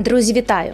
Друзі, вітаю!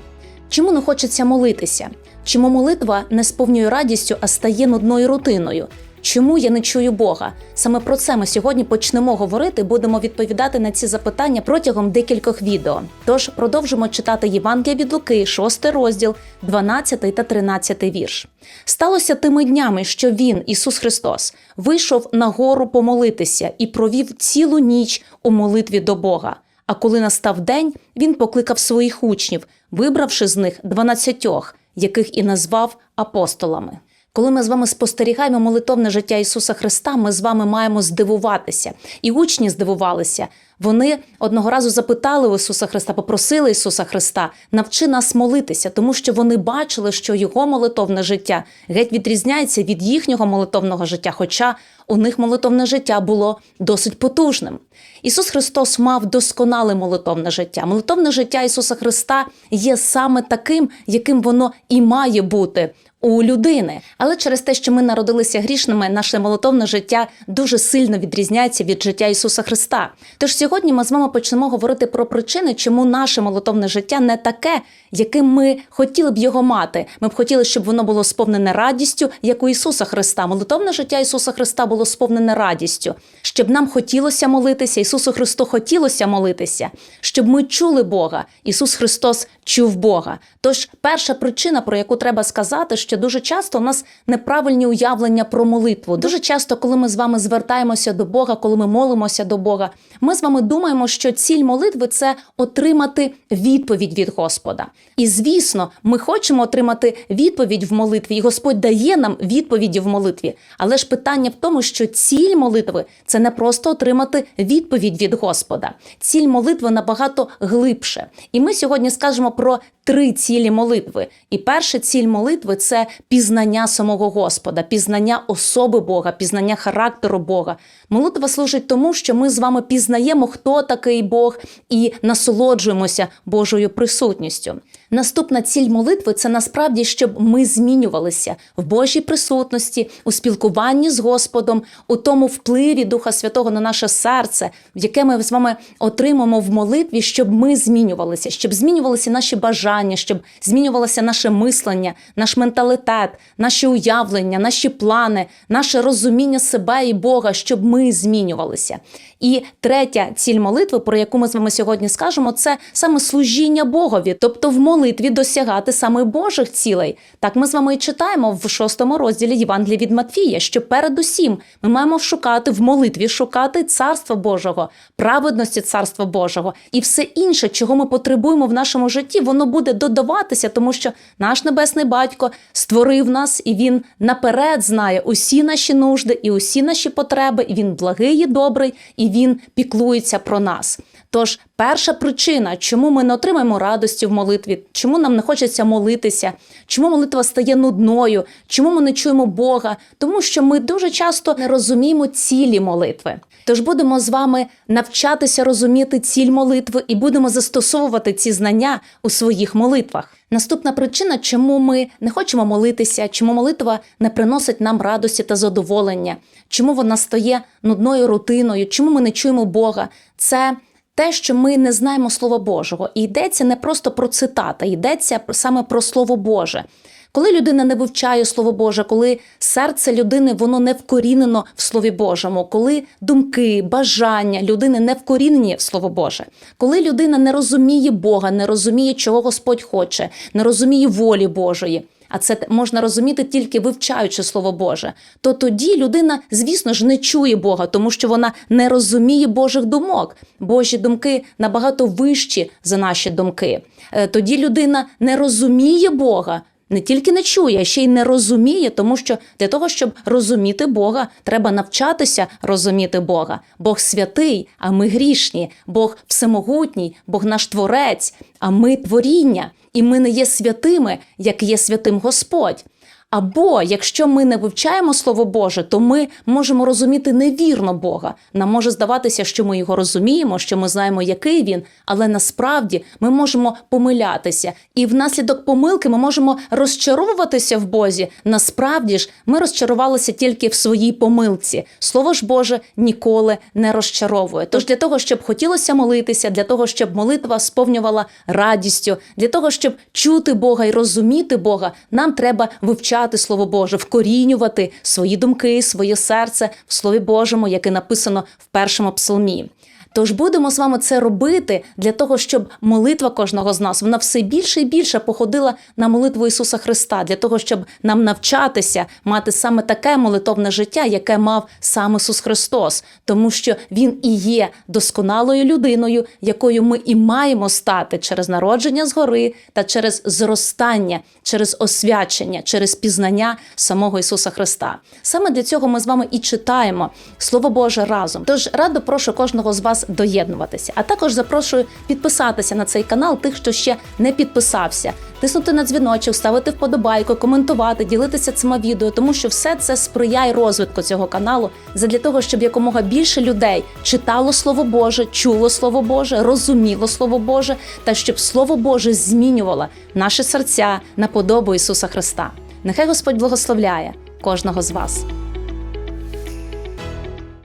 Чому не хочеться молитися? Чому молитва не сповнює радістю, а стає нудною рутиною? Чому я не чую Бога? Саме про це ми сьогодні почнемо говорити. Будемо відповідати на ці запитання протягом декількох відео. Тож продовжимо читати Євангелія від Луки, 6 розділ, 12 та 13 вірш. Сталося тими днями, що він, Ісус Христос, вийшов на гору помолитися і провів цілу ніч у молитві до Бога. А коли настав день, він покликав своїх учнів, вибравши з них дванадцятьох, яких і назвав апостолами. Коли ми з вами спостерігаємо молитовне життя Ісуса Христа, ми з вами маємо здивуватися. І учні здивувалися. Вони одного разу запитали у Ісуса Христа, попросили Ісуса Христа, навчи нас молитися, тому що вони бачили, що його молитовне життя геть відрізняється від їхнього молитовного життя, хоча у них молитовне життя було досить потужним. Ісус Христос мав досконале молитовне життя. Молитовне життя Ісуса Христа є саме таким, яким воно і має бути. У людини, але через те, що ми народилися грішними, наше молитовне життя дуже сильно відрізняється від життя Ісуса Христа. Тож сьогодні ми з вами почнемо говорити про причини, чому наше молитовне життя не таке, яким ми хотіли б його мати. Ми б хотіли, щоб воно було сповнене радістю, як у Ісуса Христа. Молитовне життя Ісуса Христа було сповнене радістю, щоб нам хотілося молитися. Ісусу Христу хотілося молитися, щоб ми чули Бога. Ісус Христос чув Бога. Тож перша причина, про яку треба сказати, що дуже часто у нас неправильні уявлення про молитву. Дуже часто, коли ми з вами звертаємося до Бога, коли ми молимося до Бога, ми з вами думаємо, що ціль молитви це отримати відповідь від Господа. І звісно, ми хочемо отримати відповідь в молитві, і Господь дає нам відповіді в молитві. Але ж питання в тому, що ціль молитви це не просто отримати відповідь від Господа. Ціль молитви набагато глибше. І ми сьогодні скажемо про три цілі молитви. І перша ціль молитви це пізнання самого Господа, пізнання особи Бога, пізнання характеру Бога. Молитва служить тому, що ми з вами пізнаємо, хто такий Бог, і насолоджуємося Божою присутністю. Наступна ціль молитви це насправді, щоб ми змінювалися в Божій присутності, у спілкуванні з Господом, у тому впливі Духа Святого на наше серце, яке ми з вами отримаємо в молитві, щоб ми змінювалися, щоб змінювалися наші бажання, щоб змінювалося наше мислення, наш менталітет, наші уявлення, наші плани, наше розуміння себе і Бога, щоб ми змінювалися. І третя ціль молитви, про яку ми з вами сьогодні скажемо, це саме служіння Богові, тобто в молитві досягати саме Божих цілей. Так ми з вами і читаємо в шостому розділі Євангелія від Матвія, що передусім ми маємо шукати в молитві, шукати царства Божого, праведності царства Божого і все інше, чого ми потребуємо в нашому житті, воно буде додаватися, тому що наш небесний батько створив нас, і він наперед знає усі наші нужди і усі наші потреби. і Він благий і добрий, і він піклується про нас. Тож, перша причина, чому ми не отримаємо радості в молитві, чому нам не хочеться молитися, чому молитва стає нудною, чому ми не чуємо Бога, тому що ми дуже часто не розуміємо цілі молитви. Тож будемо з вами навчатися розуміти ціль молитви і будемо застосовувати ці знання у своїх молитвах. Наступна причина, чому ми не хочемо молитися, чому молитва не приносить нам радості та задоволення, чому вона стає нудною рутиною, чому ми не чуємо Бога, це те, що ми не знаємо Слова Божого, і йдеться не просто про цитата, йдеться саме про Слово Боже. Коли людина не вивчає Слово Боже, коли серце людини воно не вкорінено в Слові Божому, коли думки, бажання людини не вкорінені в Слово Боже, коли людина не розуміє Бога, не розуміє, чого Господь хоче, не розуміє волі Божої. А це можна розуміти тільки вивчаючи Слово Боже, то тоді людина, звісно ж, не чує Бога, тому що вона не розуміє Божих думок. Божі думки набагато вищі за наші думки. Е, Тоді людина не розуміє Бога. Не тільки не чує, а ще й не розуміє, тому що для того, щоб розуміти Бога, треба навчатися розуміти Бога. Бог святий, а ми грішні, Бог всемогутній, Бог наш творець, а ми творіння, і ми не є святими, як є святим Господь. Або якщо ми не вивчаємо Слово Боже, то ми можемо розуміти невірно Бога. Нам може здаватися, що ми його розуміємо, що ми знаємо, який він, але насправді ми можемо помилятися, і внаслідок помилки ми можемо розчаровуватися в Бозі. Насправді ж ми розчарувалися тільки в своїй помилці. Слово ж Боже ніколи не розчаровує. Тож для того, щоб хотілося молитися, для того, щоб молитва сповнювала радістю, для того, щоб чути Бога і розуміти Бога, нам треба вивчати Слово Боже, вкорінювати свої думки, своє серце в Слові Божому, яке написано в першому псалмі. Тож будемо з вами це робити для того, щоб молитва кожного з нас вона все більше і більше походила на молитву Ісуса Христа, для того, щоб нам навчатися мати саме таке молитовне життя, яке мав сам Ісус Христос, тому що Він і є досконалою людиною, якою ми і маємо стати через народження згори та через зростання, через освячення, через пізнання самого Ісуса Христа. Саме для цього ми з вами і читаємо Слово Боже разом. Тож радо прошу кожного з вас доєднуватися. А також запрошую підписатися на цей канал тих, хто ще не підписався, тиснути на дзвіночок, ставити вподобайку, коментувати, ділитися цими відео, тому що все це сприяє розвитку цього каналу задля того, щоб якомога більше людей читало Слово Боже, чуло Слово Боже, розуміло Слово Боже, та щоб Слово Боже змінювало наші серця на подобу Ісуса Христа. Нехай Господь благословляє кожного з вас.